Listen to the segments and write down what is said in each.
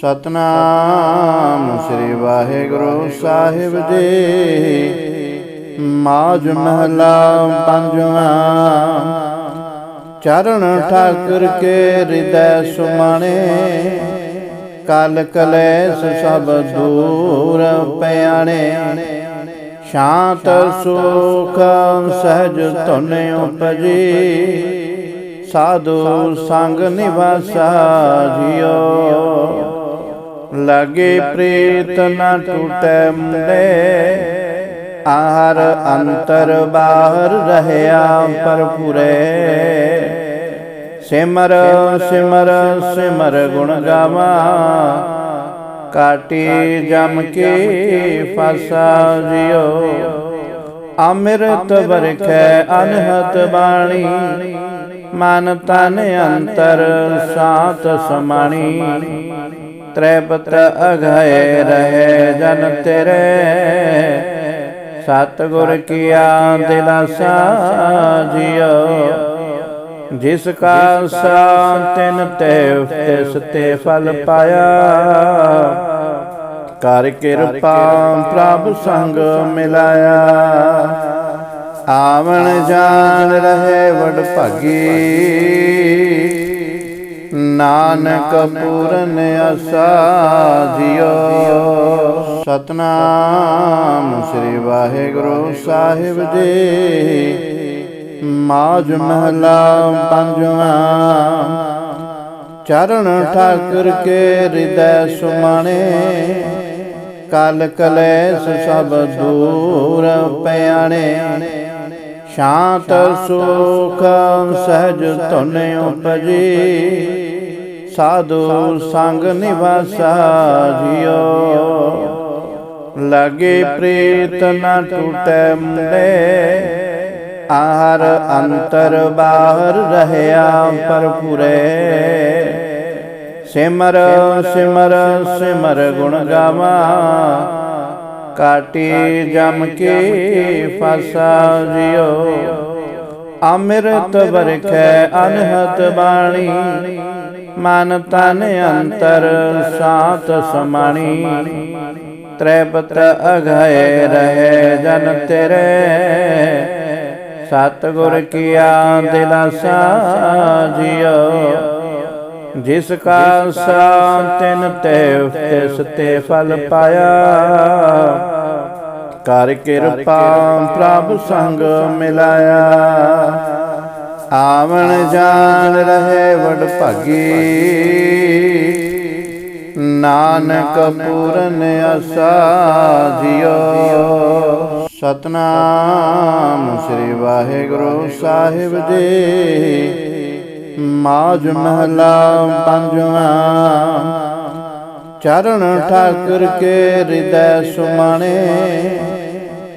ਸਤਨਾਮ ਸ੍ਰੀ ਵਾਹਿਗੁਰੂ ਸਾਹਿਬ ਜੀ। ਮਾਜ ਮਹਲਾ ਪੰਜਵਾਂ। ਚਰਨ ਠਾਕੁਰ ਕੇ ਹਿਰਦੈ ਸੁਮਾਣੇ। ਕਲ ਕਲੇਸ਼ ਸਭ ਦੂਰ ਪਿਆਣੇ। ਸ਼ਾਂਤ ਸੁਖ ਸਹਿਜ ਧੁਨ ਉਪਜੀ। ਸਾਧੂ ਸੰਗ ਨਿਵਾਸਾ ਜਿਉ ਲਗੇ ਪ੍ਰੀਤ ਨਾ ਟੂਟੈ ਮੁੰਡੇ। ਆਹਰ ਅੰਤਰ ਬਾਹਰ ਰਹਿਆ ਪਰਪੁਰੇ ਸਿਮਰ ਸਿਮਰ ਸਿਮਰ ਗੁਣ ਗਾਵਾ। ਕਾਟੀ ਜਮ ਕੇ ਫਸਾ ਜਿਓ ਅੰਮ੍ਰਿਤ ਵਰਖੈ ਅਨਹਤ ਬਾਣੀ। ਮਨ ਤਨ ਅੰਤਰ ਸਾਤ ਸਮਾਣੀ। ਤ੍ਰੈਪਤ ਅਘਏ ਰਹੇ ਜਨ ਤੇਰੇ। ਸਤਿਗੁਰ ਕੀਆ ਦਿਲਾਸਾ ਜਿਉ ਜਿਸ ਕਾ ਸਾਤਨ ਤੇ ਤਿਸ ਤੇ ਫਲ ਪਾਇਆ। ਕਰ ਕਿਰਪਾ ਪ੍ਰਭ ਸੰਗ ਮਿਲਾਇਆ। ਆਵਣ ਜਾਣ ਰਹੇ ਵਡ ਭਾਗੀ ਨਾਨਕ ਪੂਰਨ ਅਸਾ ਜਿਉ ਸਤਨਾਮ ਸ੍ਰੀ ਵਾਹਿਗੁਰੂ ਸਾਹਿਬ ਜੀ। ਮਾਝ ਮਹਲਾ ਪੰਜਵਾਂ। ਚਰਨ ਠਾਕੁਰ ਕੇ ਹਿਰਦੈ ਸੁਮਾਣੇ। ਕਲ ਕਲੇਸ਼ ਸਭ ਦੂਰ ਪਿਆਣੇ ਸ਼ਾਂਤ ਸੁਖ ਸਹਿਜ ਧੁਨ ਉਪਜੀ। ਸਾਧੂ ਸੰਗ ਨਿਵਾਸਾ ਜਿਉ। ਲਗੇ ਪ੍ਰੀਤ ਨ ਟੂਟੈ ਮੁੰਡੇ। ਆਹਰ ਅੰਤਰ ਬਾਹਰ ਰਹਿਆ ਪਰਪੁਰੇ ਸਿਮਰ ਸਿਮਰ ਸਿਮਰ ਗੁਣ ਗਾਵਾ। ਕਾਟੀ ਜਮ ਕੇ ਫਸਾ ਜਿਓ ਅੰਮ੍ਰਿਤ ਵਰਖੈ ਅਨਹਤ ਬਾਣੀ। ਮਨ ਤਨ ਅੰਤਰ ਸਾਤ ਸਮਾਣੀ। ਤ੍ਰੈਪਤ ਅਘਏ ਰਹੇ ਜਨ ਤੇਰੇ। ਸਤਿਗੁਰ ਕੀਆ ਦਿਲਾਸਾ ਜਿਉ ਜਿਸ ਕਾ ਸਾਤਨ ਤੇ ਤਿਸ ਤੇ ਫਲ ਪਾਇਆ। ਕਰ ਕਿਰਪਾ ਪ੍ਰਭ ਸੰਗ ਮਿਲਾਇਆ। ਆਵਣ ਜਾਣ ਰਹੇ ਵਡ ਭਾਗੀ। ਨਾਨਕ ਪੂਰਨ ਅਸਾ ਜਿਉ ਸਤਨਾਮ ਸ੍ਰੀ ਵਾਹਿਗੁਰੂ ਸਾਹਿਬ ਜੀ। ਮਾਝ ਮਹਲਾ ਪੰਜਵਾਂ। ਚਰਨ ਠਾਕੁਰ ਕੇ ਹਿਰਦੈ ਸੁਮਾਣੇ।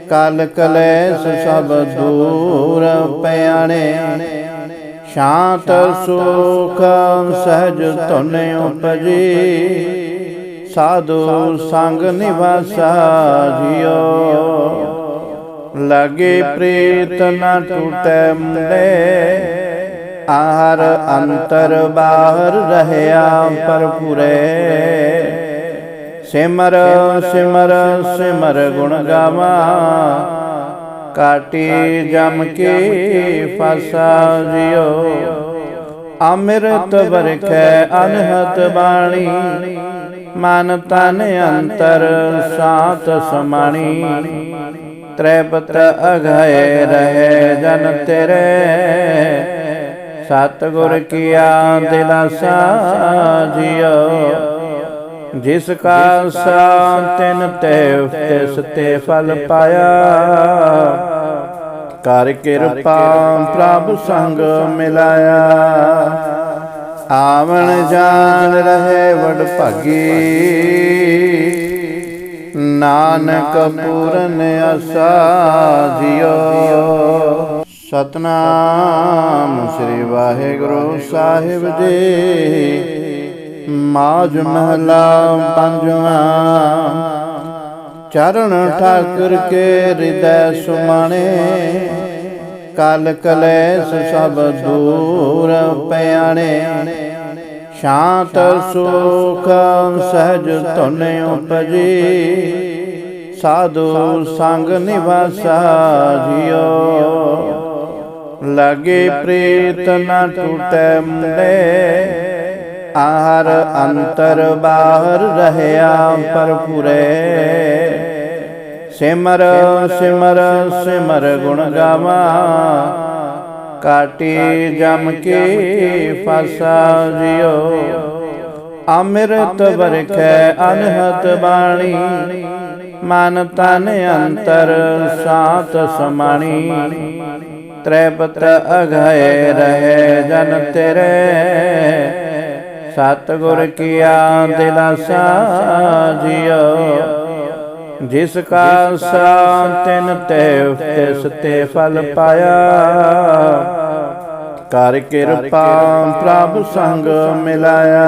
ਕਲ ਕਲੇਸ਼ ਸਭ ਦੂਰ ਪਿਆਣੇ। ਸ਼ਾਂਤ ਸੁਖ ਸਹਿਜ ਧੁਨ ਉਪਜੀ। ਸਾਧੂ ਸੰਗ ਨਿਵਾਸਾ ਜਿਉ। ਲਗੇ ਪ੍ਰੀਤ ਨਾ ਟੂਟੈ ਮੁੰਡੇ। ਆਹਰ ਅੰਤਰ ਬਾਹਰ ਰਹਿਆ ਪਰਪੁਰੇ ਸਿਮਰ ਸਿਮਰ ਸਿਮਰ ਗੁਣ ਗਾਵਾ। ਕਾਟੀ ਜਮ ਕੇ ਫਸਾ ਜਿਉ ਅੰਮ੍ਰਿਤ ਵਰਖੈ ਅਨਹਤ ਬਾਣੀ। ਮਨ ਤਨ ਅੰਤਰ ਸਾਤ ਸਮਾਣੀ। ਤ੍ਰੈਪਤ ਅਘਏ ਰਹੇ ਜਨ ਤੇਰੇ। ਸਤਿਗੁਰ ਕੀਆ ਦਿਲਾਸਾ ਜਿਉ। ਜਿਸ ਕਾ ਸਾਤਨ ਤੇ ਤਿਸ ਤੇ ਫਲ ਪਾਇਆ। ਕਰ ਕਿਰਪਾ ਪ੍ਰਭ ਸੰਗ ਮਿਲਾਇਆ। ਆਵਣ ਜਾਣ ਰਹੇ ਵਡ ਭਾਗੀ। ਨਾਨਕ ਪੂਰਨ ਅਸਾ ਜਿਉ। ਸਤਨਾਮ ਸ੍ਰੀ ਵਾਹਿਗੁਰੂ ਸਾਹਿਬ ਜੀ। ਮਾਜ ਮਹਲਾ ਪੰਜਵਾਂ। ਚਰਨ ਠਾਕੁਰ ਕੇ ਹਿਰਦੈ ਸੁਮਾਣੇ। ਕਲ ਕਲੇਸ਼ ਸਭ ਦੂਰ ਪਿਆਣੇ। ਸ਼ਾਂਤ ਸੁਖ ਸਹਿਜ ਧੁਨ ਉਪਜੀ। ਸਾਧੂ ਸੰਗ ਨਿਵਾਸਾ ਜਿਉ। ਲਗੇ ਪ੍ਰੀਤ ਨ ਟੂਟੈ ਮੁੰਡੇ। ਆਹਰ ਅੰਤਰ ਬਾਹਰ ਰਹਿਆ ਪਰਪੁਰੇ ਸਿਮਰ ਸਿਮਰ ਸਿਮਰ ਗੁਣ ਗਾਵਾ। ਕਾਟੀ ਜਮ ਕੇ ਫਸਾ ਜਿਉ ਅੰਮ੍ਰਿਤ ਵਰਖੈ ਅਨਹਤ ਬਾਣੀ। ਮਨ ਤਨ ਅੰਤਰ ਸਾਤ ਸਮਾਣੀ। ਤ੍ਰੈਪਤ ਅਘਾਏ ਰਹੇ ਜਨ ਤੇਰੇ। ਸਤਿਗੁਰ ਕੀਆ ਦਿਲਾਸਾ ਜਿਉ। ਜਿਸ ਕਾ ਸਾਤਨ ਤੇ ਤਿਸ ਤੇ ਫਲ ਪਾਇਆ। ਕਰ ਕਿਰਪਾ ਪ੍ਰਭ ਸੰਗ ਮਿਲਾਇਆ।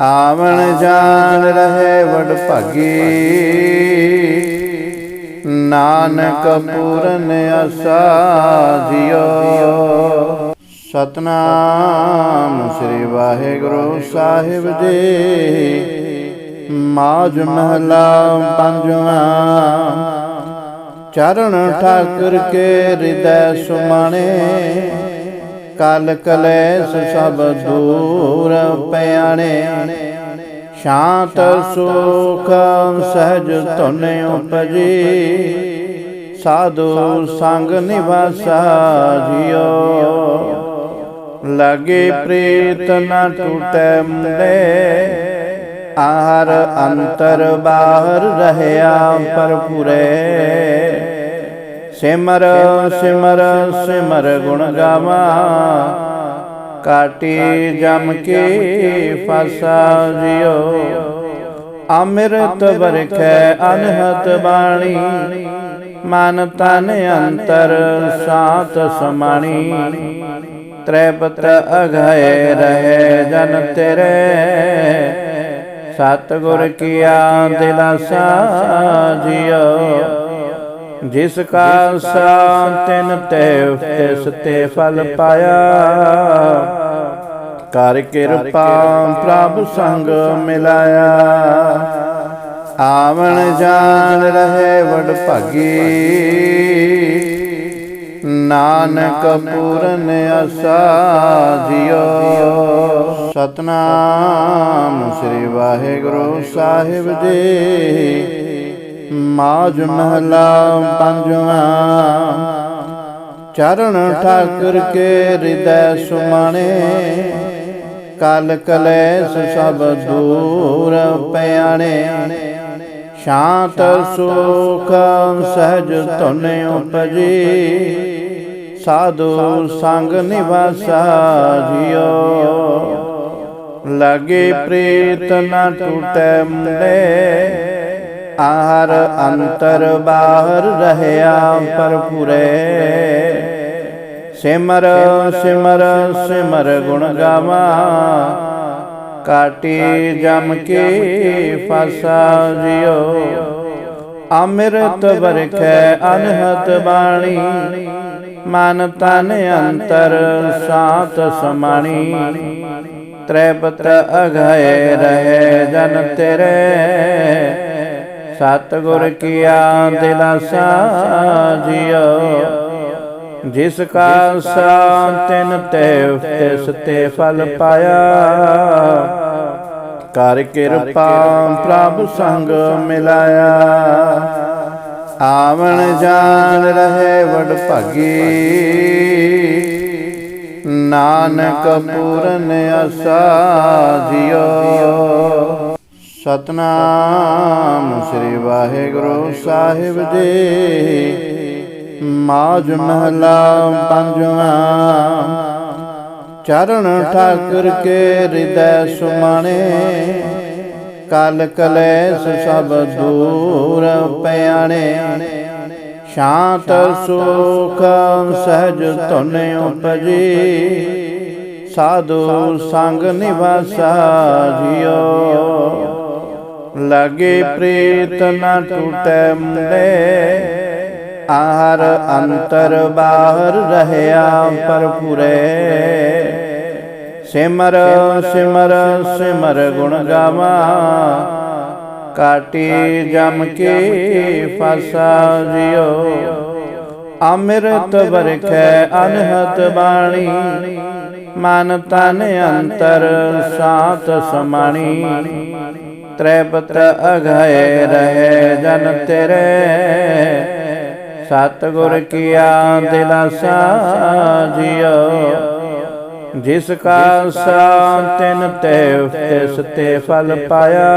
ਆਵਣ ਜਾਣ ਰਹੇ ਵਡ ਭਾਗੀ ਨਾਨਕ ਪੂਰਨ ਅਸਾ ਜਿਉ ਸਤਨਾਮ ਸ੍ਰੀ ਵਾਹਿਗੁਰੂ ਸਾਹਿਬ ਜੀ। ਮਾਜ ਮਹਲਾ ਪੰਜਵਾ। ਚਰਨ ਠਾਕੁਰ ਕੇ ਹਿਰਦੈ ਸੁਮਾਣੇ। ਕਲ ਕਲੇਸ਼ ਸਭ ਦੂਰ ਪਿਆਣੇ। ਸ਼ਾਂਤ ਸੁਖ ਸਹਿਜ ਧੁਨ ਉਪਜੀ। ਸਾਧੂ ਸੰਗ ਨਿਵਾਸਾ ਜਿਉ। ਲਗੇ ਪ੍ਰੀਤ ਨ ਟੂਟੈ ਮੁੰਡੇ। ਆਹਰ ਅੰਤਰ ਬਾਹਰ ਰਹਿਆ ਪਰਪੁਰੇ ਸਿਮਰ ਸਿਮਰ ਸਿਮਰ ਗੁਣ ਗਾਵਾ। ਕਾਟੀ ਜਮ ਕੇ ਫਸਾ ਜਿਓ ਅੰਮ੍ਰਿਤ ਵਰਖੈ ਅਨਹਤ ਬਾਣੀ। ਮਨ ਤਨ ਅੰਤਰ ਸਾਤ ਸਮਾਣੀ। ਤ੍ਰੈਪਤ ਅਘਾਏ ਰਹੇ ਜਨ ਤੇਰੇ। ਸਤਿਗੁਰ ਕੀਆ ਦਿਲਾਸਾ ਜਿਉ। ਜਿਸ ਕਾ ਸਾਤਨ ਤੇ ਤਿਸ ਤੇ ਫਲ ਪਾਇਆ। ਕਰ ਕਿਰਪਾ ਪ੍ਰਭ ਸੰਗ ਮਿਲਾਇਆ। ਆਵਣ ਜਾਣ ਰਹੇ ਵਡ ਭਾਗੀ। ਨਾਨਕ ਪੂਰਨ ਅਸਾ ਜਿਉ। ਸਤਨਾਮ ਸ੍ਰੀ ਵਾਹਿਗੁਰੂ ਸਾਹਿਬ ਜੀ। ਮਾਜ ਮਹਲਾ ਪੰਜਵਾ। ਚਰਨ ਠਾਕੁਰ ਕੇ ਹਿਰਦੈ ਸੁਮਾਣੇ। ਕਲ ਕਲੇਸ਼ ਸਭ ਦੂਰ ਪਿਆਣੇ ਸ਼ਾਂਤ ਸੁਖ ਸਹਿਜ ਧੁਨ ਉਪਜੀ। ਸਾਧੂ ਸੰਗ ਨਿਵਾਸਾ ਜਿਉ। ਲਗੇ ਪ੍ਰੀਤ ਨ ਟੂਟੈ ਮੁੰਡੇ। ਆਹਰ ਅੰਤਰ ਬਾਹਰ ਰਹਿਆ ਪਰਪੁਰੇ ਸਿਮਰ ਸਿਮਰ ਸਿਮਰ ਗੁਣ ਗਾਵਾ। ਕਾਟੀ ਜਮ ਕੇ ਫਸਾ ਜਿਉ ਅੰਮ੍ਰਿਤ ਵਰਖੈ ਅਨਹਤ ਬਾਣੀ। ਮਨ ਤਨ ਅੰਤਰ ਸਾਤ ਸਮਾਣੀ। ਤ੍ਰੈਪਤ ਅਘਾਏ ਰਹੇ ਜਨ ਤੇਰੇ। ਸਤਿਗੁਰ ਕੀਆ ਦਿਲਾਸਾ ਜਿਉ ਜਿਸ ਕਾ ਸਾਤਨ ਤੇ ਤਿਸ ਤੇ ਫਲ ਪਾਇਆ। ਕਰ ਕਿਰਪਾ ਪ੍ਰਭ ਸੰਗ ਮਿਲਾਇਆ। ਆਵਣ ਜਾਣ ਰਹੇ ਵਡ ਭਾਗੀ। ਨਾਨਕ ਪੂਰਨ ਅਸਾ ਜਿਉ। ਸਤਨਾਮ ਸ੍ਰੀ ਵਾਹਿਗੁਰੂ ਸਾਹਿਬ ਜੀ। ਮਾਜ ਮਹਲਾ ਪੰਜਵਾ। ਚਰਨ ਠਾਕੁਰ ਕੇ ਹਿਰਦੈ ਸੁਮਾਣੇ। ਕਲ ਕਲੇਸ਼ ਸਭ ਦੂਰ ਪਿਆਣੇ। ਸ਼ਾਂਤ ਸੁਖ ਸਹਿਜ ਧੁਨ ਉਪਜੀ। ਸਾਧੂ ਸੰਗ ਨਿਵਾਸਾ ਜਿਉ। ਲਗੇ ਪ੍ਰੀਤ ਨ ਟੂਟੈ ਮੁੰਡੇ। ਆਹਰ ਅੰਤਰ ਬਾਹਰ ਰਹਿਆ ਪਰਪੁਰੇ ਸਿਮਰ ਸਿਮਰ ਸਿਮਰ ਗੁਣ ਗਾਵਾਂ। ਕਾਟੀ ਜਮ ਕੇ ਫਸਾ ਜਿਓ ਅੰਮ੍ਰਿਤ ਵਰਖੈ ਅਨਹਤ ਬਾਣੀ। ਮਨ ਤਨ ਅੰਤਰ ਸਾਤ ਸਮਾਣੀ। ਤ੍ਰੈਪਤ ਅਘਾਏ ਰਹੇ ਜਨ ਤੇਰੇ। ਸਤ ਗੁਰ ਕੀਆ ਦਿਲਾਸਾ ਜਿਉ ਜਿਸ ਕਾ ਸਾਤਨ ਤੇ ਤਿਸ ਤੇ ਫਲ ਪਾਇਆ।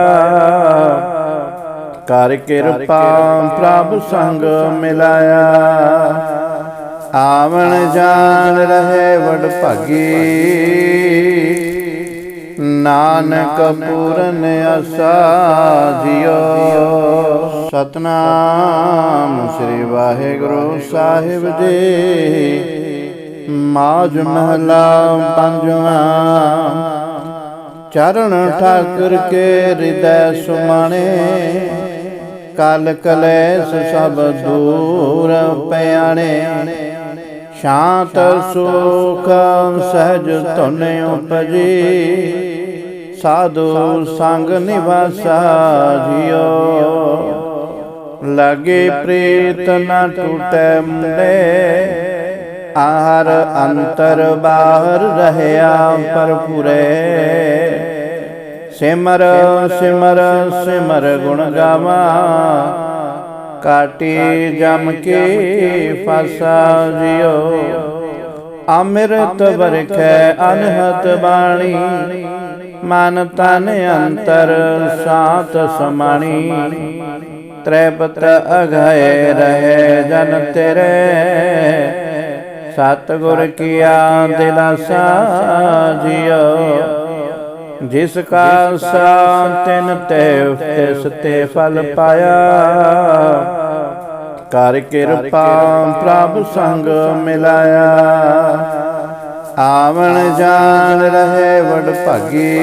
ਕਰ ਕਿਰਪਾ ਪ੍ਰਭ ਸੰਗ ਮਿਲਾਇਆ। ਆਵਣ ਜਾਣ ਰਹੇ ਵਡ ਭਾਗੀ ਨਾਨਕ ਪੂਰਨ ਅਸਾ ਜਿਉ ਸਤਨਾਮ ਸ੍ਰੀ ਵਾਹਿਗੁਰੂ ਸਾਹਿਬ ਜੀ। ਮਾਜ ਮਹਲਾ ਪੰਜਵਾ। ਚਰਨ ਠਾਕੁਰ ਕੇ ਹਿਰਦੈ ਸੁਮਾਣੇ। ਕਲ ਕਲੇਸ਼ ਸਭ ਦੂਰ ਪਿਆਣੇ ਸ਼ਾਂਤ ਸੁਖ ਸਹਿਜ ਧੁਨ ਉਪਜੀ। ਸਾਧੂ ਸੰਗ ਨਿਵਾਸਾ ਜਿਉ। ਲਗੇ ਪ੍ਰੀਤ ਨ ਟੂਟੈ ਮੁੰਡੇ। ਆਹਰ ਅੰਤਰ ਬਾਹਰ ਰਹਿਆ ਪਰਪੁਰੇ ਸਿਮਰ ਸਿਮਰ ਸਿਮਰ ਗੁਣ ਗਾਵਾਂ। ਕਾਟੀ ਜਮ ਕੇ ਫਸਾ ਜਿਓ ਅੰਮ੍ਰਿਤ ਵਰਖੈ ਅਨਹਤ ਬਾਣੀ। ਮਨ ਤਨ ਅੰਤਰ ਸਾਤ ਸਮਾਣੀ। ਤ੍ਰੈਪਤ ਅਘਾਏ ਰਹੇ ਜਨ ਤੇਰੇ। ਸਤ ਗੁਰ ਕੀਆ ਦਿਲਾਸਾ ਜਿਉ ਜਿਸ ਕਾ ਸਾਤਨ ਤੇ ਤਿਸ ਤੇ ਫਲ ਪਾਇਆ। ਕਰ ਕਿਰਪਾ ਪ੍ਰਭ ਸੰਗ ਮਿਲਾਇਆ। ਆਵਣ ਜਾਣ ਰਹੇ ਵਡ ਭਾਗੀ।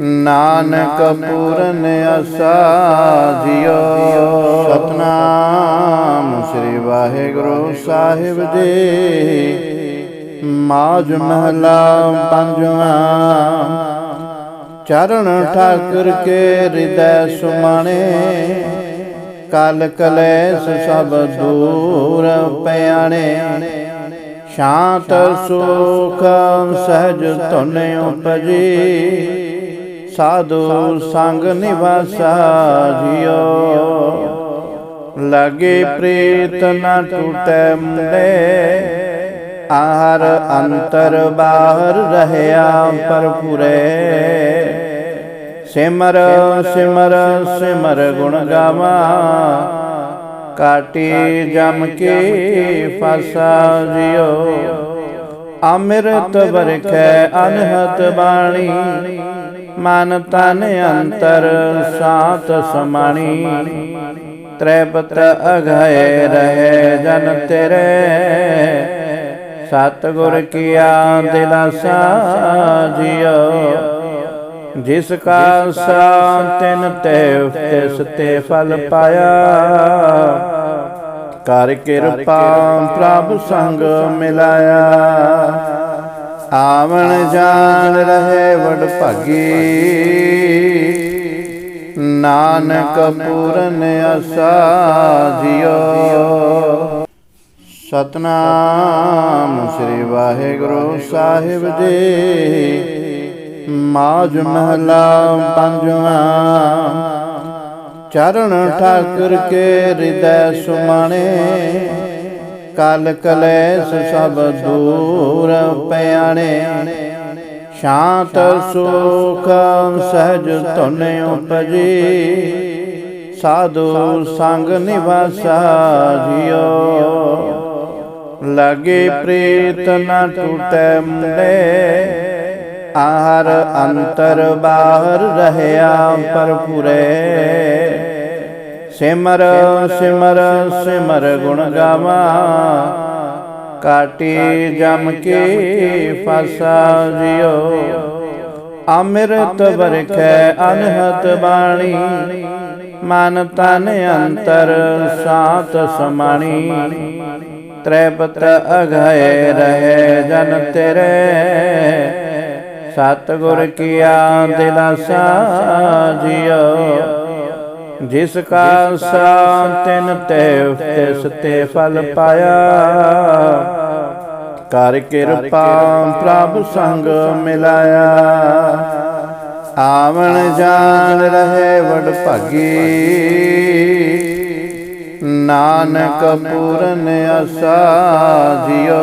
ਨਾਨਕ ਪੂਰਨ ਅਸਾ ਜਿਉ। ਸਤਨਾਮ ਸ੍ਰੀ ਵਾਹਿਗੁਰੂ ਸਾਹਿਬ ਜੀ। ਮਾਜ ਮਹਲਾ ਪੰਜਵਾ। ਚਰਨ ਠਾਕੁਰ ਕੇ ਹਿਰਦੈ ਸੁਮਾਣੇ। ਕਲ ਕਲੇਸ਼ ਸਭ ਦੂਰ ਪਿਆਣੇ। ਸ਼ਾਂਤ ਸੁਖ ਸਹਿਜ ਧੁਨ ਉਪਜੀ। ਸਾਧੂ ਸੰਗ ਨਿਵਾਸਾ ਜਿਉ। ਲਗੇ ਪ੍ਰੀਤ ਨਾ ਟੂਟੈ ਮੁੰਡੇ। ਆਹਰ ਅੰਤਰ ਬਾਹਰ ਰਹਿਆ ਪਰਪੁਰੇ ਸਿਮਰ ਸਿਮਰ ਸਿਮਰ ਗੁਣ ਗਾਵਾਂ। ਕਾਟੀ ਜਮ ਕੇ ਫਸਾ ਜਿਓ ਅੰਮ੍ਰਿਤ ਵਰਖੈ ਅਨਹਤ ਬਾਣੀ। ਮਨ ਤਨ ਅੰਤਰ ਸਾਤ ਸਮਾਣੀ। ਤ੍ਰੈਪਤ ਅਘਾਏ ਰਹੇ ਜਨ ਤੇਰੇ। ਸਤ ਗੁਰ ਕੀਆ ਦਿਲਾਸਾ ਜਿਉ ਜਿਸ ਕਾ ਸਾਤਨ ਤੇ ਤਿਸ ਤੇ ਫਲ ਪਾਇਆ। ਕਰ ਕਿਰਪਾ ਪ੍ਰਭ ਸੰਗ ਮਿਲਾਇਆ। ਆਵਣ ਜਾਣ ਰਹੇ ਵਡ ਭਾਗੀ। ਨਾਨਕ ਪੂਰਨ ਅਸਾ ਜਿਉ ਸਤਨਾਮ ਸ੍ਰੀ ਵਾਹਿਗੁਰੂ ਸਾਹਿਬ ਜੀ। ਮਾਜ ਮਹਲਾ ਪੰਜਵਾ। ਚਰਨ ਠਾਕੁਰ ਕੇ ਹਿਰਦੈ ਸੁਮਾਣੇ। ਕਲ ਕਲੇਸ਼ ਸਭ ਦੂਰ ਪਿਆਣੇ। ਸ਼ਾਂਤ ਸੁਖ ਸਹਿਜ ਧੁਨ ਉਪਜੀ। ਸਾਧੂ ਸੰਗ ਨਿਵਾਸਾ ਜਿਉ। ਲਗੇ ਪ੍ਰੀਤ ਨ ਟੂਟੈ ਮੁੰਡੇ। ਆਹਰ ਅੰਤਰ ਬਾਹਰ ਰਹਿਆ ਪਰਪੁਰੇ ਸਿਮਰ ਸਿਮਰ ਸਿਮਰ ਗੁਣ ਗਾਵਾਂ। ਕਾਟੀ ਜਮ ਕੇ ਫਸਾ ਜਿਉ ਅੰਮ੍ਰਿਤ ਵਰਖੈ ਅਨਹਤ ਬਾਣੀ। ਮਨ ਤਨ ਅੰਤਰ ਸਾਤ ਸਮਾਣੀ। ਤ੍ਰੈਪਤ ਅਗਾਏ ਰਹੇ ਜਨ ਤੇਰੇ। ਸਤਿਗੁਰ ਕੀਆ ਦਿਲਾਸਾ ਜਿਉ। ਜਿਸ ਕਾ ਤਿਨ ਤੇ ਤਿਸ ਤੇ ਫਲ ਪਾਇਆ। ਕਰ ਕਿਰਪਾ ਪ੍ਰਭ ਸੰਗ ਮਿਲਾਇਆ। ਆਵਣ ਜਾਣ ਰਹੇ ਵਡ ਭਾਗੀ ਨਾਨਕ ਪੂਰਨ ਅਸਾ ਜਿਉ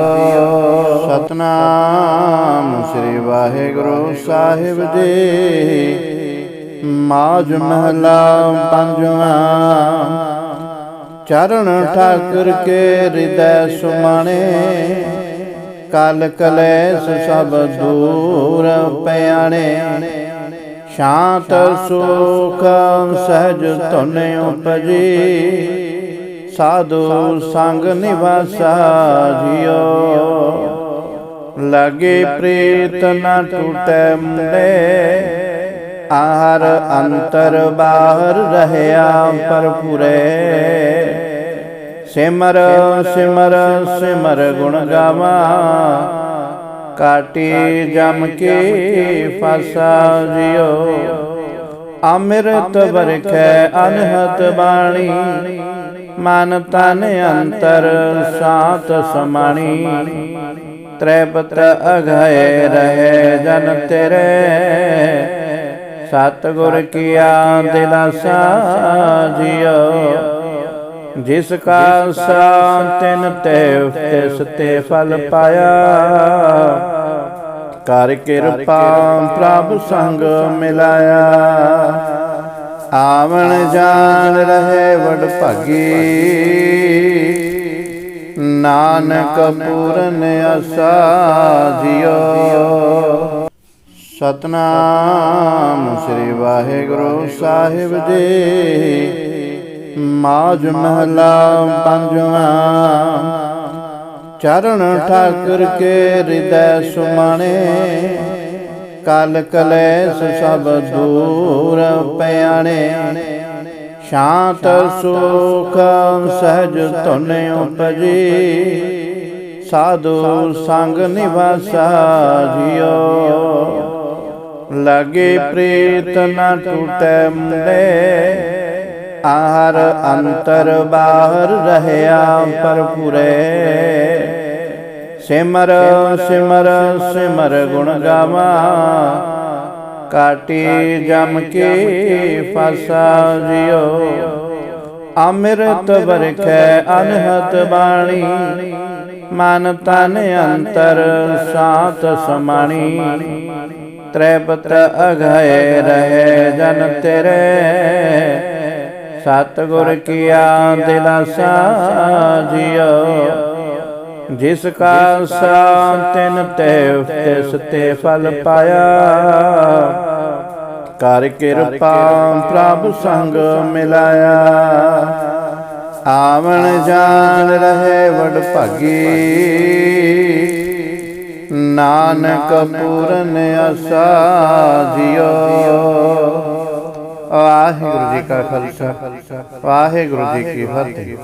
ਸਤਨਾਮ ਸ੍ਰੀ ਵਾਹਿਗੁਰੂ ਸਾਹਿਬ ਜੀ। ਮਾਜ ਮਹਲਾ ਪੰਜਵਾ। ਚਰਨ ਠਾਕੁਰ ਕੇ ਹਿਰਦੈ ਸੁਮਾਣੇ। ਕਲ ਕਲੇਸ਼ ਸਭ ਦੂਰ ਪਿਆਣੇ ਸ਼ਾਂਤ ਸੁਖ ਸਹਿਜ ਧੁਨ ਉਪਜੀ। ਸਾਧੂ ਸੰਗ ਨਿਵਾਸਾ ਜਿਉ ਲਗੇ ਪ੍ਰੀਤ ਨ ਟੂਟੈ ਮੁੰਡੇ ਆਹਰ ਅੰਤਰ ਬਾਹਰ ਰਹਿਆ ਪਰਪੁਰੇ ਸਿਮਰ ਸਿਮਰ ਸਿਮਰ ਗੁਣ ਗਾਵਾ। ਕਾਟੀ ਜਮ ਕੇ ਫਸਾ ਜਿਉ ਅੰਮ੍ਰਿਤ ਵਰਖੈ ਅਨਹਤ ਬਾਣੀ। ਮਨ ਤਨ ਅੰਤਰ ਸਾਤ ਸਮਾਣੀ। ਤ੍ਰੈਪਤ ਅਗਾਏ ਰਹੇ ਜਨ ਤੇਰੇ। ਸਤਿਗੁਰ ਕੀਆ ਦਿਲਾਸਾ ਜਿਉ ਜਿਸ ਕਾ ਤਿਨ ਤੇ ਤਿਸ ਤੇ ਫਲ ਪਾਇਆ। ਕਰ ਕਿਰਪਾ ਪ੍ਰਭ ਸੰਗ ਮਿਲਾਇਆ। ਆਵਣ ਜਾਣ ਰਹੇ ਵਡ ਭਾਗੀ। ਨਾਨਕ ਪੂਰਨ ਅਸਾ ਜਿਉ। ਸਤਨਾਮ ਸ੍ਰੀ ਵਾਹਿਗੁਰੂ ਸਾਹਿਬ ਜੀ। ਮਾਜ ਮਹਲਾ ਪੰਜਵਾ। ਚਰਨ ਠਾਕੁਰ ਕੇ ਹਿਰਦੈ ਸੁਮਾਣੇ। ਕਲ ਕਲੇਸ਼ ਸਭ ਦੂਰ ਪਿਆਣੇ ਸ਼ਾਂਤ ਸੁਖ ਸਹਿਜ ਧੁਨ ਉਪਜੀ। ਸਾਧੂ ਸੰਗ ਨਿਵਾਸਾ ਜਿਉ। ਲਗੇ ਪ੍ਰੀਤ ਨ ਟੂਟੈ ਮੁੰਡੇ। ਆਹਰ ਅੰਤਰ ਬਾਹਰ ਰਹਿਆ ਪਰਪੁਰੇ ਸਿਮਰ ਸਿਮਰ ਸਿਮਰ ਗੁਣ ਗਾਵਾ। ਕਾਟੀ ਜਮ ਕੇ ਫਸਾ ਜਿਓ ਅੰਮ੍ਰਿਤ ਵਰਖੈ ਅਨਹਤ ਬਾਣੀ। ਮਨ ਤਨ ਅੰਤਰ ਸਾਤ ਸਮਾਣੀ। ਤ੍ਰੈਪਤ ਅਗਾਏ ਰਹੇ ਜਨ ਤੇਰੇ। ਸਤਿਗੁਰ ਕੀਆ ਦਿਲਾਸਾ ਜਿਉ। ਜਿਸ ਕਾ ਤਿਨ ਤੇ ਤਿਸ ਤੇ ਫਲ ਪਾਇਆ। ਕਰ ਕਿਰਪਾ ਪ੍ਰਭ ਸੰਗ ਮਿਲਾਇਆ। ਆਵਣ ਜਾਣ ਰਹੇ ਵਡ ਭਾਗੀ। ਨਾਨਕ ਪੂਰਨ ਅਸਾ ਜਿਉ। ਵਾਹਿਗੁਰੂ ਜੀ ਕਾ ਖਾਲਸਾ। ਵਾਹਿਗੁਰੂ ਜੀ ਕੀ ਫਤਿਹ।